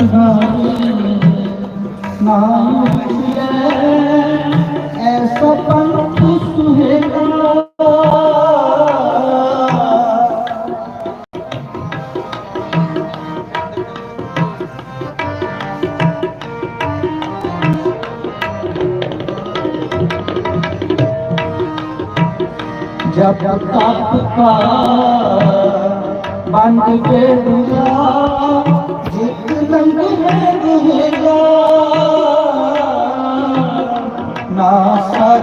ਬਲਿਹਾਰੀ ਨਾਮ ਐਸਾ ਪੰਥ ਸੁਹੇਗਾ जब तप का बंद के दुआ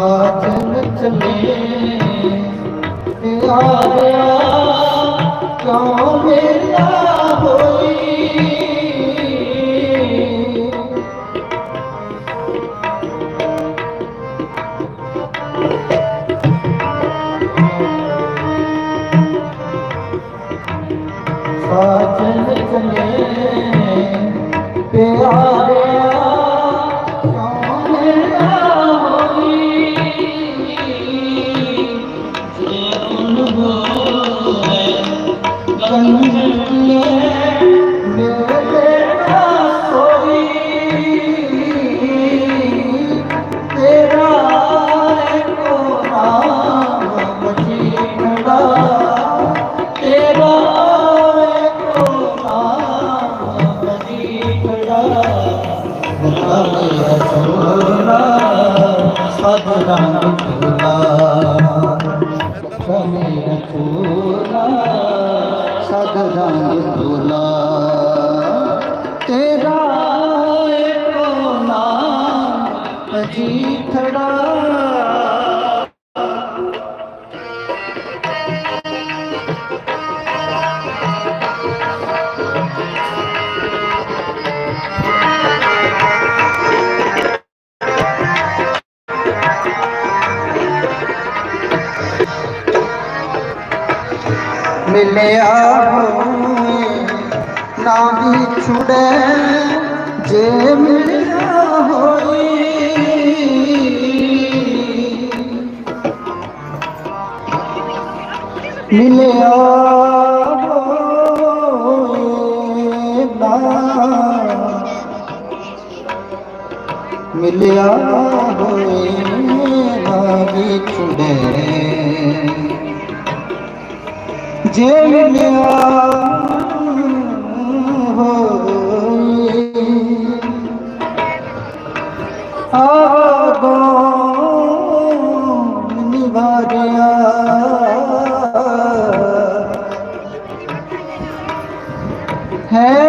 ਸਾਜਨ ਚਲੇ ਪਿਆਰਿਆ ਕਿਉਂ ਮੇਲਾ ਹੋਈ ਸਾਜਨ ਚਲੇ ਪਿਆਰਿਆ ਤੇਰਾ ਏਕੋ ਨਾਮ ਅਜੀਥੜਾ ਮਿਲਿਆ ਹੋਏ ਨਾ ਵੀ ਛੁੜੇ ਜੇ ਮਿਲਿਆ ਹੋਈ ਮਿਲਿਆ ਹੋਏ ਨਾ। ਮਿਲਿਆ ਹੋਏ ਨਾ ਵੀ ਛੁੜੇ। ਜੇ ਮਿਲਿਆ ਹੋਈ ਆਗੋ ਨਿਵਾਰਿਆ ਹੈ